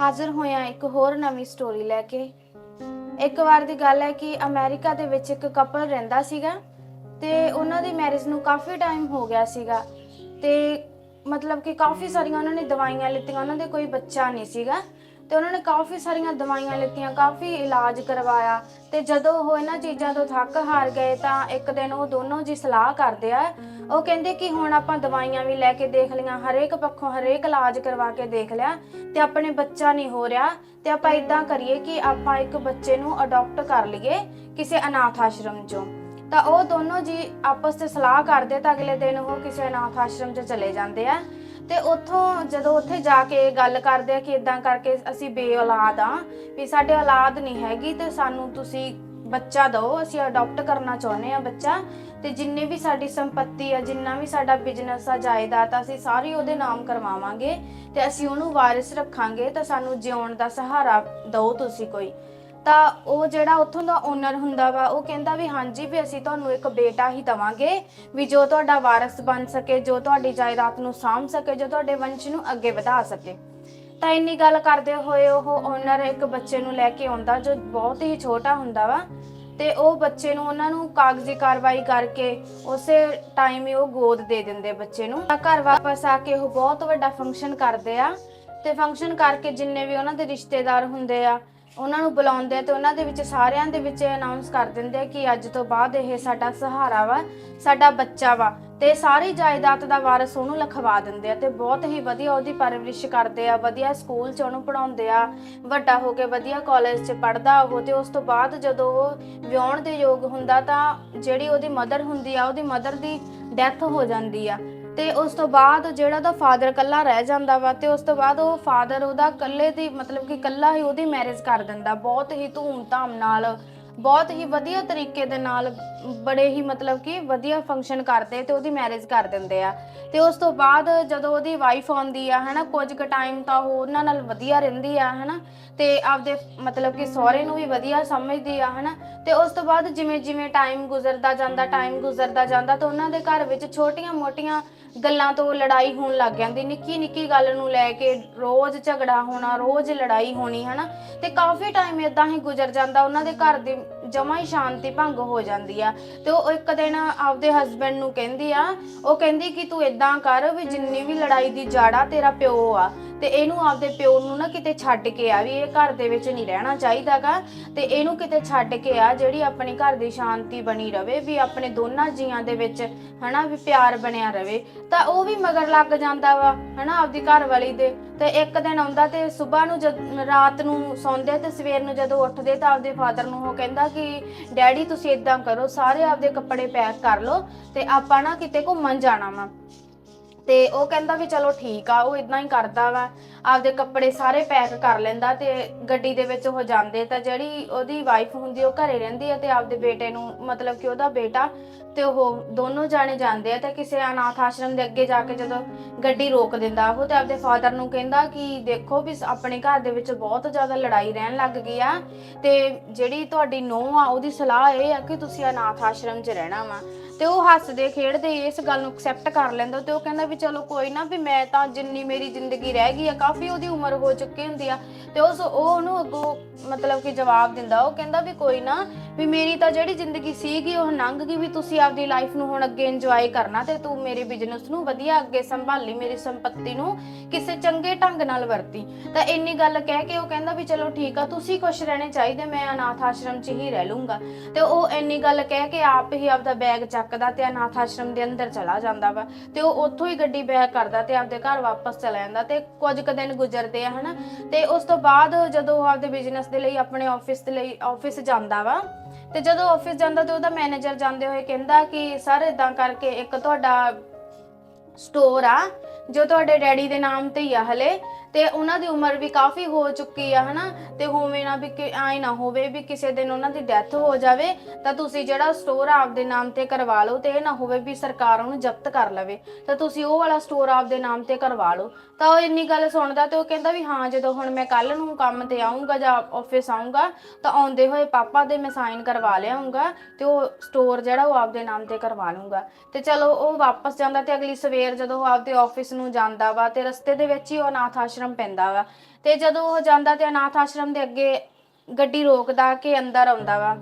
ਹਾਜ਼ਰ ਹੋਇਆ ਇੱਕ ਹੋਰ ਨਵੀਂ ਸਟੋਰੀ ਲੈ ਕੇ। ਇੱਕ ਵਾਰ ਦੀ ਗੱਲ ਹੈ ਕਿ ਅਮਰੀਕਾ ਦੇ ਵਿੱਚ ਇੱਕ ਕਪਲ ਰਹਿੰਦਾ ਸੀਗਾ ਤੇ ਉਹਨਾਂ ਦੀ ਮੈਰਿਜ ਨੂੰ ਕਾਫੀ ਟਾਈਮ ਹੋ ਗਿਆ ਸੀਗਾ ਤੇ ਮਤਲਬ ਕਿ ਕਾਫੀ ਸਾਰੀਆਂ ਉਹਨਾਂ ਨੇ ਦਵਾਈਆਂ ਲਿੱਤੀਆਂ, ਉਹਨਾਂ ਦੇ ਕੋਈ ਬੱਚਾ ਨਹੀਂ ਸੀਗਾ। ਤੇ ਉਹਨਾਂ ਨੇ ਕਾਫੀ ਸਾਰੀਆਂ ਦਵਾਈਆਂ ਲਿੱਤੀਆਂ, ਕਾਫੀ ਇਲਾਜ ਕਰਵਾਇਆ ਤੇ ਜਦੋਂ ਉਹ ਇਹਨਾਂ ਚੀਜ਼ਾਂ ਤੋਂ ਥੱਕ ਹਾਰ ਗਏ ਤਾਂ ਇੱਕ ਦਿਨ ਉਹ ਦੋਨੋਂ ਜੀ ਸਲਾਹ ਕਰਦੇ ਆ। ਉਹ ਕਹਿੰਦੇ ਕਿ ਹੁਣ ਆਪਾਂ ਦਵਾਈਆਂ ਵੀ ਲੈ ਕੇ ਦੇਖ ਲਈਆਂ, ਹਰੇਕ ਪੱਖੋਂ ਹਰੇਕ ਇਲਾਜ ਕਰਵਾ ਕੇ ਦੇਖ ਲਿਆ ਤੇ ਆਪਣੇ ਬੱਚਾ ਨਹੀਂ ਹੋ ਰਿਹਾ ਤੇ ਆਪਾਂ ਇਦਾਂ ਕਰੀਏ ਕਿ ਆਪਾਂ ਇੱਕ ਬੱਚੇ ਨੂੰ ਅਡਾਪਟ ਕਰ ਲਈਏ ਕਿਸੇ ਅਨਾਥ ਆਸ਼ਰਮ ਚੋਂ। ਤਾਂ ਉਹ ਦੋਨੋਂ ਜੀ ਆਪਸ ਵਿੱਚ ਸਲਾਹ ਕਰਦੇ ਤਾਂ ਅਗਲੇ ਦਿਨ ਉਹ ਕਿਸੇ ਅਨਾਥ ਆਸ਼ਰਮ 'ਚ ਚਲੇ ਜਾਂਦੇ ਆ। ਤੇ ਉੱਥੋਂ ਜਦੋਂ ਉੱਥੇ ਜਾ ਕੇ ਗੱਲ ਕਰਦੇ ਆ ਕਿ ਇਦਾਂ ਕਰਕੇ ਅਸੀਂ ਬੇਔਲਾਦ ਆ, ਵੀ ਸਾਡੇ ਔਲਾਦ ਨਹੀਂ ਹੈਗੀ ਤੇ ਸਾਨੂੰ ਤੁਸੀਂ ਬੱਚਾ ਦਿਓ, ਅਸੀਂ ਅਡਾਪਟ ਕਰਨਾ ਚਾਹੁੰਦੇ ਆ ਬੱਚਾ। ਤੇ ਜਿੰਨੇ ਵੀ ਸਾਡੀ ਸੰਪਤੀ ਆ, ਜਿੰਨਾ ਵੀ ਸਾਡਾ ਬਿਜ਼ਨਸ ਆ, ਜਾਇਦਾਦ ਆ, ਅਸੀਂ ਸਾਰੀ ਉਹਦੇ ਨਾਮ ਕਰਵਾਵਾਂਗੇ ਤੇ ਅਸੀਂ ਉਹਨੂੰ ਵਾਰਿਸ ਰੱਖਾਂਗੇ ਤਾਂ ਸਾਨੂੰ ਜਿਉਣ ਦਾ ਸਹਾਰਾ ਦਿਓ ਤੁਸੀਂ ਕੋਈ। ਤਾਂ ਉਹ ਜਿਹੜਾ ਉੱਥੋਂ ਦਾ ਓਨਰ ਹੁੰਦਾ ਵਾ, ਉਹ ਕਹਿੰਦਾ ਵੀ ਹਾਂਜੀ ਵੀ ਅਸੀਂ ਤੁਹਾਨੂੰ ਇੱਕ ਬੇਟਾ ਹੀ ਦਵਾਂਗੇ, ਵੀ ਜੋ ਤੁਹਾਡਾ ਵਾਰਿਸ ਬਣ ਸਕੇ, ਜੋ ਤੁਹਾਡੀ ਜਾਇਦਾਦ ਨੂੰ ਸਾਂਭ ਸਕੇ, ਜੋ ਤੁਹਾਡੇ ਵੰਸ਼ ਨੂੰ ਅੱਗੇ ਵਧਾ ਸਕੇ। ਤਾਂ ਇੰਨੀ ਗੱਲ ਕਰਦੇ ਹੋਏ ਉਹ ਓਨਰ ਇੱਕ ਬੱਚੇ ਨੂੰ ਲੈ ਕੇ ਆਉਂਦਾ, ਜੋ ਬਹੁਤ ਹੀ ਛੋਟਾ ਹੁੰਦਾ ਵਾ, ਤੇ ਉਹ ਬੱਚੇ ਨੂੰ ਉਹਨਾਂ ਨੂੰ ਕਾਗਜ਼ੀ ਕਾਰਵਾਈ ਕਰਕੇ ਉਸੇ ਟਾਈਮ ਹੀ ਉਹ ਗੋਦ ਦੇ ਦਿੰਦੇ ਬੱਚੇ ਨੂੰ। ਤਾਂ ਘਰ ਵਾਪਸ ਆ ਕੇ ਉਹ ਬਹੁਤ ਵੱਡਾ ਫੰਕਸ਼ਨ ਕਰਦੇ ਆ, ਤੇ ਫੰਕਸ਼ਨ ਕਰਕੇ ਜਿੰਨੇ ਵੀ ਉਹਨਾਂ ਦੇ ਰਿਸ਼ਤੇਦਾਰ ਹੁੰਦੇ ਆ ਉਹਨਾਂ ਨੂੰ ਬੁਲਾਉਂਦੇ ਆ ਤੇ ਉਹਨਾਂ ਦੇ ਵਿੱਚ ਸਾਰਿਆਂ ਦੇ ਵਿੱਚ ਅਨਾਉਂਸ ਕਰ ਦਿੰਦੇ ਆ ਕਿ ਅੱਜ ਤੋਂ ਬਾਅਦ ਇਹ ਸਾਡਾ ਸਹਾਰਾ ਵਾ, ਸਾਡਾ ਬੱਚਾ ਵਾ ਤੇ ਸਾਰੀ ਜਾਇਦਾਦ ਦਾ ਵਾਰਸ ਉਹਨੂੰ ਲਿਖਵਾ ਦਿੰਦੇ ਆ ਤੇ ਬਹੁਤ ਹੀ ਵਧੀਆ ਉਹਦੀ ਪਰਵਰਿਸ਼ ਕਰਦੇ ਆ, ਵਧੀਆ ਸਕੂਲ 'ਚ ਉਹਨੂੰ ਪੜਾਉਂਦੇ ਆ, ਵੱਡਾ ਹੋ ਕੇ ਵਧੀਆ ਕਾਲਜ 'ਚ ਪੜਦਾ ਉਹ ਤੇ ਉਸ ਤੋਂ ਬਾਅਦ ਜਦੋਂ ਉਹ ਵਿਆਹਣ ਦੇ ਯੋਗ ਹੁੰਦਾ ਤਾਂ ਜਿਹੜੀ ਉਹਦੀ ਮਦਰ ਹੁੰਦੀ ਆ, ਉਹਦੀ ਮਦਰ ਦੀ ਡੈਥ ਹੋ ਜਾਂਦੀ ਆ। ਤੇ ਉਸ ਤੋਂ ਬਾਅਦ ਜਿਹੜਾ ਉਹਦਾ ਫਾਦਰ ਕੱਲਾ ਰਹਿ ਜਾਂਦਾ ਵਾ ਤੇ ਉਸ ਤੋਂ ਬਾਅਦ ਉਹ ਫਾਦਰ ਉਹਦਾ ਕੱਲੇ ਦੀ ਮਤਲਬ ਕਿ ਕੱਲਾ ਹੀ ਉਹਦੀ ਮੈਰਿਜ ਕਰ ਦਿੰਦਾ, ਬਹੁਤ ਹੀ ਧੂਮ-ਧਾਮ ਨਾਲ, ਬਹੁਤ ਹੀ ਵਧੀਆ ਤਰੀਕੇ ਦੇ ਨਾਲ, ਬੜੇ ਹੀ ਮਤਲਬ ਕਿ ਵਧੀਆ ਫੰਕਸ਼ਨ ਕਰਦੇ ਤੇ ਉਹਦੀ ਮੈਰਿਜ ਕਰ ਦਿੰਦੇ ਆ। ਤੇ ਉਸ ਤੋਂ ਬਾਅਦ ਜਦੋਂ ਉਹਦੀ ਵਾਈਫ ਆਉਂਦੀ ਆ, ਹਨਾ, ਕੁਝ ਕੁ ਟਾਈਮ ਤਾਂ ਉਹ ਉਹਨਾਂ ਨਾਲ ਵਧੀਆ ਰਹਿੰਦੀ ਆ, ਹਨਾ, ਤੇ ਆਪਦੇ ਮਤਲਬ ਕਿ ਸਹੁਰੇ ਨੂੰ ਵੀ ਵਧੀਆ ਸਮਝਦੀ ਆ, ਹਨਾ, ਤੇ ਉਸ ਤੋਂ ਬਾਅਦ ਜਿਵੇਂ ਜਿਵੇਂ ਟਾਈਮ ਗੁਜ਼ਰਦਾ ਜਾਂਦਾ ਟਾਈਮ ਗੁਜ਼ਰਦਾ ਜਾਂਦਾ, ਤਾਂ ਉਹਨਾਂ ਦੇ ਘਰ ਵਿੱਚ ਛੋਟੀਆਂ-ਮੋਟੀਆਂ ਗੱਲਾਂ ਤੋਂ ਲੜਾਈ ਹੋਣ ਲੱਗ ਜਾਂਦੀ, ਨਿੱਕੀ ਨਿੱਕੀ ਗੱਲ ਨੂੰ ਲੈ ਕੇ ਰੋਜ਼ ਝਗੜਾ ਹੋਣਾ, ਰੋਜ਼ ਲੜਾਈ ਹੋਣੀ, ਹਨਾ? ਤੇ ਕਾਫੀ ਟਾਈਮ ਇਦਾਂ ਹੀ ਗੁਜ਼ਰ ਜਾਂਦਾ, ਉਹਨਾਂ ਦੇ ਘਰ ਦੀ ਜਮਾ ਹੀ ਸ਼ਾਂਤੀ ਭੰਗ ਹੋ ਜਾਂਦੀ ਆ। ਤੇ ਉਹ ਇੱਕ ਦਿਨ ਆਪਦੇ ਹਸਬੰਡ ਨੂੰ ਕਹਿੰਦੀ ਆ, ਉਹ ਕਹਿੰਦੀ ਕਿ ਤੂੰ ਇਦਾਂ ਕਰ ਵੀ ਜਿੰਨੀ ਵੀ ਲੜਾਈ ਦੀ ਜਾੜਾ ਤੇਰਾ ਪਿਓ ਆ ਤੇ ਇਹਨੂੰ ਆਪਦੇ ਪਿਓ ਨੂੰ ਨਾ ਕਿਤੇ ਛੱਡ ਕੇ ਆ ਵੀ ਇਹ ਘਰ ਦੇ ਵਿੱਚ ਨਹੀਂ ਰਹਿਣਾ ਚਾਹੀਦਾਗਾ। ਤੇ ਇਹਨੂੰ ਕਿਤੇ ਛੱਡ ਕੇ ਆ ਜਿਹੜੀ ਆਪਣੇ ਘਰ ਦੀ ਸ਼ਾਂਤੀ ਬਣੀ ਰਵੇ, ਵੀ ਆਪਣੇ ਦੋਨਾਂ ਜੀਆਂ ਦੇ ਵਿੱਚ ਹਨਾ ਵੀ ਪਿਆਰ ਬਣਿਆ ਰਵੇ। ਤਾਂ ਉਹ ਵੀ ਮਗਰ ਲੱਗ ਜਾਂਦਾ ਵਾ, ਹਨਾ ਆਪਦੀ ਘਰ ਵਾਲੀ ਦੇ। ਤੇ ਇੱਕ ਦਿਨ ਆਉਂਦਾ ਤੇ ਸਵੇਰ ਨੂੰ ਜਦ, ਰਾਤ ਨੂੰ ਸੌਂਦੇ ਤੇ ਸਵੇਰ ਨੂੰ ਜਦੋਂ ਉੱਠਦੇ ਤਾਂ ਆਪਦੇ ਫਾਦਰ ਨੂੰ ਉਹ ਕਹਿੰਦਾ ਕਿ, ਡੈਡੀ, ਤੁਸੀਂ ਇਦਾਂ ਕਰੋ, ਸਾਰੇ ਆਪਦੇ ਕੱਪੜੇ ਪੈਕ ਕਰ ਲਓ ਤੇ ਆਪਾਂ ਨਾ ਕਿਤੇ ਘੁੰਮਣ ਜਾਣਾ ਵਾ। ਤੇ ਉਹ ਕਹਿੰਦਾ ਵੀ ਚਲੋ ਠੀਕ ਆ, ਉਹ ਇਦਾਂ ਹੀ ਕਰਦਾ ਵਾ। ਆਪਦੇ ਕੱਪੜੇ ਸਾਰੇ ਪੈਕ ਕਰ ਲੈਂਦਾ ਤੇ ਗੱਡੀ ਦੇ ਵਿੱਚ ਉਹ ਜਾਂਦੇ ਤਾਂ ਜਿਹੜੀ ਉਹਦੀ ਵਾਈਫ ਹੁੰਦੀ ਉਹ ਘਰੇ ਰਹਿੰਦੀ ਹੈ ਤੇ ਆਪਦੇ ਬੇਟੇ ਨੂੰ ਮਤਲਬ ਕਿ ਉਹਦਾ ਬੇਟਾ ਤੇ ਉਹ ਦੋਨੋਂ ਜਾਣੇ ਜਾਂਦੇ ਆ ਤੇ ਕਿਸੇ ਅਨਾਥ ਆਸ਼ਰਮ ਦੇ ਅੱਗੇ ਜਾ ਕੇ ਜਦੋਂ ਗੱਡੀ ਰੋਕ ਦਿੰਦਾ, ਉਹ ਤੇ ਆਪਦੇ ਫਾਦਰ ਨੂੰ ਕਹਿੰਦਾ ਕਿ ਦੇਖੋ ਵੀ ਆਪਣੇ ਘਰ ਦੇ ਵਿੱਚ ਬਹੁਤ ਜ਼ਿਆਦਾ ਲੜਾਈ ਰਹਿਣ ਲੱਗ ਗਈ ਆ ਤੇ ਜਿਹੜੀ ਤੁਹਾਡੀ ਨੂੰਹ ਆ, ਉਹਦੀ ਸਲਾਹ ਇਹ ਆ ਕਿ ਤੁਸੀਂ ਅਨਾਥ ਆਸ਼ਰਮ 'ਚ ਰਹਿਣਾ ਵਾ। ਤੇ ਉਹ ਹੱਸਦੇ ਖੇਡਦੇ ਇਸ ਗੱਲ ਨੂੰ ਐਕਸੈਪਟ ਕਰ ਲੈਂਦਾ ਤੇ ਉਹ ਕਹਿੰਦਾ ਵੀ ਚਲੋ ਕੋਈ ਨਾ ਵੀ ਮੈਂ ਤਾਂ ਜਿੰਨੀ ਮੇਰੀ ਜ਼ਿੰਦਗੀ ਰਹਿ ਗਈ ਆ, ਕਾਫੀ ਉਹਦੀ ਉਮਰ ਹੋ ਚੁੱਕੀ ਹੁੰਦੀ ਆ। ਤੇ ਉਸ ਉਹ ਉਹਨੂੰ ਅੱਗੋਂ ਮਤਲਬ ਕਿ ਜਵਾਬ ਦਿੰਦਾ, ਉਹ ਕਹਿੰਦਾ ਵੀ ਕੋਈ ਨਾ ਵੀ ਮੇਰੀ ਤਾਂ ਜਿਹੜੀ ਜ਼ਿੰਦਗੀ ਸੀਗੀ ਉਹ ਲੰਘ ਗਈ ਵੀ ਤੁਸੀਂ ਆਪਦੀ ਲਾਈਫ ਨੂੰ ਹੁਣ ਅੱਗੇ ਇੰਜੋਏ ਕਰਨਾ ਤੇ ਤੂੰ ਮੇਰੇ ਬਿਜ਼ਨਸ ਨੂੰ ਵਧੀਆ ਅੱਗੇ ਸੰਭਾਲੀ, ਮੇਰੀ ਸੰਪਤੀ ਨੂੰ ਕਿਸੇ ਚੰਗੇ ਢੰਗ ਨਾਲ ਵਰਤੀ। ਤਾਂ ਇੰਨੀ ਗੱਲ ਕਹਿ ਕੇ ਉਹ ਕਹਿੰਦਾ ਵੀ ਚਲੋ ਠੀਕ ਆ, ਤੁਸੀਂ ਖੁਸ਼ ਰਹਿਣੇ ਚਾਹੀਦੇ, ਮੈਂ ਅਨਾਥ ਆਸ਼ਰਮ 'ਚ ਹੀ ਰਹਿ ਲੂੰਗਾ। ਤੇ ਉਹ ਇੰਨੀ ਗੱਲ ਕਹਿ ਕੇ ਆਪ ਹੀ ਆਪਦਾ ਬੈਗ ਚੱਕਦਾ ਤੇ ਅਨਾਥ ਆਸ਼ਰਮ ਦੇ ਅੰਦਰ ਚਲਾ ਜਾਂਦਾ ਵਾ ਤੇ ਉਹ ਉੱਥੋਂ ਹੀ ਗੱਡੀ ਬੈਕ ਕਰਦਾ ਤੇ ਆਪਦੇ ਘਰ ਵਾਪਸ ਚਲਾ ਜਾਂਦਾ ਤੇ ਕੁਝ ਕੁ ਦਿਨ ਗੁਜ਼ਰਦੇ ਆ, ਹਨਾ? ਤੇ ਉਸ ਤੋਂ ਬਾਅਦ ਜਦੋਂ ਉਹ ਆਪਦੇ ਬਿਜ਼ਨਸ ਦੇ ਲਈ ਆਪਣੇ ਆਫਿਸ ਦੇ ਲਈ ਆਫਿਸ ਜਾਂਦਾ ਵਾ ਤੇ ਜਦੋਂ ਆਫਿਸ ਜਾਂਦਾ ਤੇ ਉਹਦਾ ਮੈਨੇਜਰ ਜਾਂਦੇ ਹੋਏ ਕਹਿੰਦਾ ਕਿ, ਸਰ ਇਦਾਂ ਕਰਕੇ ਇੱਕ ਤੁਹਾਡਾ ਸਟੋਰ ਆ, ਜੋ ਤੁਹਾਡੇ ਡੈਡੀ ਦੇ ਨਾਮ ਤੇ ਹੀ ਆ ਹਲੇ ਤੇ ਉਹਨਾਂ ਦੀ ਉਮਰ ਵੀ ਕਾਫੀ ਹੋ ਚੁੱਕੀ ਆ, ਹਨਾ? ਤੇ ਹੋਵੇਂ ਨਾ ਵੀ ਐ ਨਾ ਹੋਵੇ ਵੀ ਕਿਸੇ ਦਿਨ ਉਹਨਾਂ ਦੀ ਡੈਥ ਹੋ ਜਾਵੇ, ਤਾਂ ਤੁਸੀਂ ਜਿਹੜਾ ਸਟੋਰ ਆਪਦੇ ਨਾਮ ਤੇ ਕਰਵਾ ਲਓ ਤੇ ਇਹ ਨਾ ਹੋਵੇ ਵੀ ਸਰਕਾਰ ਉਹਨੂੰ ਜ਼ਬਤ ਕਰ ਲਵੇ। ਤਾਂ ਤੁਸੀਂ ਉਹ ਵਾਲਾ ਸਟੋਰ ਆਪਦੇ ਨਾਮ ਤੇ ਕਰਵਾ ਲਓ। ਤਾਂ ਉਹ ਇੰਨੀ ਗੱਲ ਸੁਣਦਾ ਤੇ ਉਹ ਕਹਿੰਦਾ ਵੀ ਹਾਂ, ਜਦੋਂ ਹੁਣ ਮੈਂ ਕੱਲ ਨੂੰ ਕੰਮ ਤੇ ਆਉਂਗਾ ਜਾਂ ਆਫਿਸ ਆਉਂਗਾ ਤਾਂ ਆਉਂਦੇ ਹੋਏ ਪਾਪਾ ਦੇ ਮੈਂ ਸਾਈਨ ਕਰਵਾ ਲਿਆਉਂਗਾ ਤੇ ਉਹ ਸਟੋਰ ਜਿਹੜਾ ਉਹ ਆਪਦੇ ਨਾਮ ਤੇ ਕਰਵਾ ਲੂੰਗਾ ਤੇ ਚਲੋ ਉਹ ਵਾਪਸ ਜਾਂਦਾ ਤੇ ਅਗਲੀ ਸਵੇਰ ਜਦੋਂ ਉਹ ਆਪਦੇ ਆਫਿਸ ਨੂੰ ਜਾਂਦਾ ਵਾ ਤੇ ਰਸਤੇ ਦੇ ਵਿੱਚ ਹੀ ਉਹ ਅਨਾਥ ਆਸ਼ਰਮ ਆਸ਼ਰਮ ਪੈਂਦਾ ਵਾ। ਤੇ ਜਦੋਂ ਉਹ ਜਾਂਦਾ ਤੇ ਅਨਾਥ ਆਸ਼ਰਮ ਦੇ ਅੱਗੇ ਗੱਡੀ ਰੋਕਦਾ ਕਿ ਅੰਦਰ ਆਉਂਦਾ ਵਾ।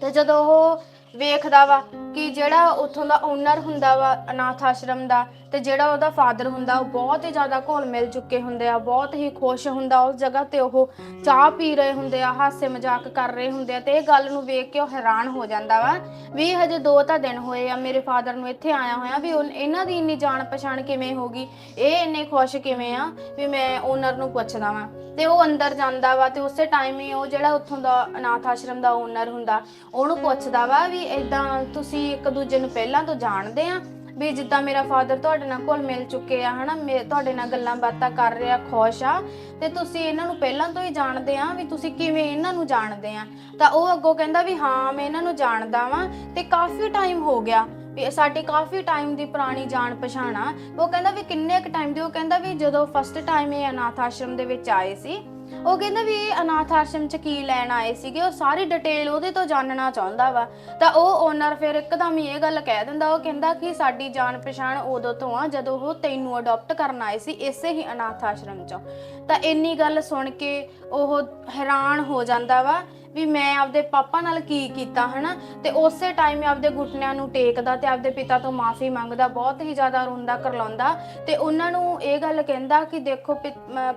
ਤੇ ਜਦੋਂ ਉਹ ਵੇਖਦਾ ਵਾ ਕਿ ਜਿਹੜਾ ਉੱਥੋਂ ਦਾ ਓਨਰ ਹੁੰਦਾ ਵਾ, ਅਨਾਥ ਆਸ਼ਰਮ ਦਾ, ਤੇ ਜਿਹੜਾ ਉਹਦਾ ਫਾਦਰ ਹੁੰਦਾ, ਉਹ ਬਹੁਤ ਹੀ ਜ਼ਿਆਦਾ ਘੁਲ ਮਿਲ ਚੁੱਕੇ ਹੁੰਦੇ ਆ, ਬਹੁਤ ਹੀ ਖੁਸ਼ ਹੁੰਦਾ ਉਸ ਜਗ੍ਹਾ ਤੇ ਉਹ ਚਾਹ ਪੀ ਰਹੇ ਹੁੰਦੇ ਆ, ਹਾਸੇ ਮਜ਼ਾਕ ਕਰ ਰਹੇ ਹੁੰਦੇ ਆ, ਤੇ ਇਹ ਗੱਲ ਨੂੰ ਵੇਖ ਕੇ ਉਹ ਹੈਰਾਨ ਹੋ ਜਾਂਦਾ ਵਾ। ਵੀ ਹਜੇ ਦੋ ਤਾਂ ਦਿਨ ਹੋਏ ਆ, ਮੇਰੇ ਫਾਦਰ ਨੂੰ ਇੱਥੇ ਆਇਆ ਹੋਇਆ, ਵੀ ਇਹਨਾਂ ਦੀ ਇੰਨੀ ਜਾਣ ਪਛਾਣ ਕਿਵੇਂ ਹੋ ਗਈ, ਇਹ ਇੰਨੇ ਖੁਸ਼ ਕਿਵੇਂ ਆ, ਵੀ ਮੈਂ ਓਨਰ ਨੂੰ ਪੁੱਛਦਾ ਵਾਂ। ਤੇ ਉਹ ਅੰਦਰ ਜਾਂਦਾ ਵਾ, ਤੇ ਉਸੇ ਟਾਈਮ ਹੀ ਉਹ ਜਿਹੜਾ ਉੱਥੋਂ ਦਾ ਅਨਾਥ ਆਸ਼ਰਮ ਦਾ ਓਨਰ ਹੁੰਦਾ, ਉਹਨੂੰ ਪੁੱਛਦਾ ਵਾ ਵੀ ਇਦਾਂ ਤੁਸੀਂ ਇੱਕ ਦੂਜੇ ਨੂੰ ਪਹਿਲਾਂ ਤੋਂ ਜਾਣਦੇ ਆ ਵੀ ਜਿੱਦਾਂ ਮੇਰਾ ਫਾਦਰ ਤੁਹਾਡੇ ਨਾਲ ਘੁਲ ਮਿਲ ਚੁੱਕੇ ਆ, ਹਨਾ? ਮੇ- ਤੁਹਾਡੇ ਨਾਲ ਗੱਲਾਂ ਬਾਤਾਂ ਕਰ ਰਿਹਾ, ਖੁਸ਼ ਆ। ਤੇ ਤੁਸੀਂ ਇਹਨਾਂ ਨੂੰ ਪਹਿਲਾਂ ਤੋਂ ਹੀ ਜਾਣਦੇ ਆ ਵੀ ਤੁਸੀਂ ਕਿਵੇਂ ਇਹਨਾਂ ਨੂੰ ਜਾਣਦੇ ਆ। ਤਾਂ ਉਹ ਅੱਗੋਂ ਕਹਿੰਦਾ ਵੀ ਹਾਂ, ਮੈਂ ਇਹਨਾਂ ਨੂੰ ਜਾਣਦਾ ਵਾਂ। ਤੇ ਕਾਫੀ ਟਾਈਮ ਹੋ ਗਿਆ ਵੀ ਸਾਡੀ ਕਾਫੀ ਟਾਈਮ ਦੀ ਪੁਰਾਣੀ ਜਾਣ ਪਛਾਣ ਆ। ਉਹ ਕਹਿੰਦਾ ਵੀ ਕਿੰਨੇ ਕੁ ਟਾਈਮ ਦੀ, ਉਹ ਕਹਿੰਦਾ ਵੀ ਜਦੋਂ ਫਸਟ ਟਾਈਮ ਇਹ ਅਨਾਥ ਆਸ਼ਰਮ ਦੇ ਵਿੱਚ ਆਏ ਸੀ ਉਹ ਕਹਿੰਦਾ ਵੀ ਇਹ ਅਨਾਥ ਆਸ਼ਰਮ ਚ ਕੀ ਲੈਣ ਆਏ ਸੀਗੇ, ਉਹ ਸਾਰੀ ਡਿਟੇਲ ਉਹਦੇ ਤੋਂ ਜਾਣਨਾ ਚਾਹੁੰਦਾ ਵਾ। ਤਾਂ ਉਹ ਓਨਰ ਫਿਰ ਇੱਕਦਮ ਹੀ ਇਹ ਗੱਲ ਕਹਿ ਦਿੰਦਾ, ਉਹ ਕਹਿੰਦਾ ਕਿ ਸਾਡੀ ਜਾਣ ਪਛਾਣ ਉਦੋਂ ਤੋਂ ਆ ਜਦੋਂ ਉਹ ਤੈਨੂੰ ਅਡਾਪਟ ਕਰਨ ਆਏ ਸੀ ਇਸੇ ਹੀ ਅਨਾਥ ਆਸ਼ਰਮ ਚੋਂ। ਤਾਂ ਇੰਨੀ ਗੱਲ ਸੁਣ ਕੇ ਉਹ ਹੈਰਾਨ ਹੋ ਜਾਂਦਾ ਵਾ ਵੀ ਮੈਂ ਆਪਦੇ ਪਾਪਾ ਨਾਲ ਕੀ ਕੀਤਾ, ਹਨਾ? ਤੇ ਉਸੇ ਟਾਈਮ ਆਪਦੇ ਘੁਟਨਿਆਂ ਨੂੰ ਟੇਕਦਾ ਤੇ ਆਪਦੇ ਪਿਤਾ ਤੋਂ ਮਾਫੀ ਮੰਗਦਾ, ਬਹੁਤ ਹੀ ਜ਼ਿਆਦਾ ਰੋਂਦਾ, ਕਰਲਾਉਂਦਾ। ਤੇ ਉਹਨਾਂ ਨੂੰ ਇਹ ਗੱਲ ਕਹਿੰਦਾ ਕਿ ਦੇਖੋ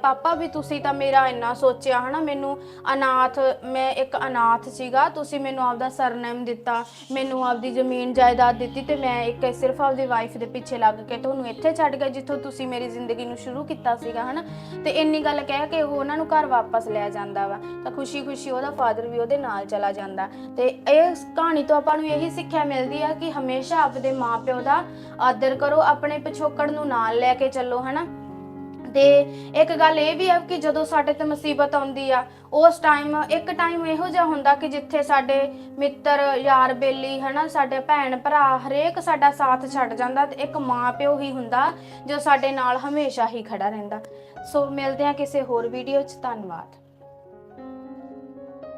ਪਾਪਾ ਵੀ ਤੁਸੀਂ ਤਾਂ ਮੇਰਾ ਇੰਨਾ ਸੋਚਿਆ, ਹਨਾ? ਮੈਨੂੰ ਅਨਾਥ, ਮੈਂ ਇੱਕ ਅਨਾਥ ਸੀਗਾ, ਤੁਸੀਂ ਮੈਨੂੰ ਆਪਦਾ ਸਰਨੇਮ ਦਿੱਤਾ, ਮੈਨੂੰ ਆਪਦੀ ਜ਼ਮੀਨ ਜਾਇਦਾਦ ਦਿੱਤੀ ਤੇ ਮੈਂ ਇੱਕ ਸਿਰਫ ਆਪਦੀ ਵਾਈਫ ਦੇ ਪਿੱਛੇ ਲੱਗ ਕੇ ਤੁਹਾਨੂੰ ਇੱਥੇ ਛੱਡ ਗਏ ਜਿੱਥੋਂ ਤੁਸੀਂ ਮੇਰੀ ਜ਼ਿੰਦਗੀ ਨੂੰ ਸ਼ੁਰੂ ਕੀਤਾ ਸੀਗਾ, ਹਨਾ? ਤੇ ਇੰਨੀ ਗੱਲ ਕਹਿ ਕੇ ਉਹ ਉਹਨਾਂ ਨੂੰ ਘਰ ਵਾਪਸ ਲੈ ਜਾਂਦਾ ਵਾ। ਤਾਂ ਖੁਸ਼ੀ-ਖੁਸ਼ੀ ਉਹਦਾ ਫਾਦਰ ਵੀ ਉਹਦੇ ਨਾਲ ਚਲਾ ਜਾਂਦਾ ਤੇ ਇਹ ਕਹਾਣੀ ਤੋਂ ਆਪਾਂ ਨੂੰ ਇਹੀ ਸਿੱਖਿਆ ਮਿਲਦੀ ਆ ਕਿ ਹਮੇਸ਼ਾ ਆਪਦੇ ਮਾਪਿਓ ਦਾ ਆਦਰ ਕਰੋ, ਆਪਣੇ ਪਿਛੋਕੜ ਨੂੰ ਨਾਲ ਲੈ ਕੇ ਚੱਲੋ, ਹਨਾ? ਤੇ ਇੱਕ ਗੱਲ ਇਹ ਵੀ ਆ ਕਿ ਜਦੋਂ ਸਾਡੇ ਤੇ ਮੁਸੀਬਤ ਆਉਂਦੀ ਆ, ਉਸ ਟਾਈਮ, ਇੱਕ ਟਾਈਮ ਇਹੋ ਜਿਹਾ ਹੁੰਦਾ ਕਿ ਜਿੱਥੇ ਸਾਡੇ ਮਿੱਤਰ, ਯਾਰ ਬੇਲੀ, ਹਨਾ, ਸਾਡੇ ਭੈਣ ਭਰਾ ਹਰੇਕ ਸਾਡਾ ਸਾਥ ਛੱਡ ਜਾਂਦਾ ਤੇ ਇੱਕ ਮਾਂ ਪਿਓ ਹੀ ਹੁੰਦਾ ਜੋ ਸਾਡੇ ਨਾਲ ਹਮੇਸ਼ਾ ਹੀ ਖੜਾ ਰਹਿੰਦਾ। ਸੋ ਮਿਲਦੇ ਆ ਕਿਸੇ ਹੋਰ ਵੀਡੀਓ 'ਚ। ਧੰਨਵਾਦ।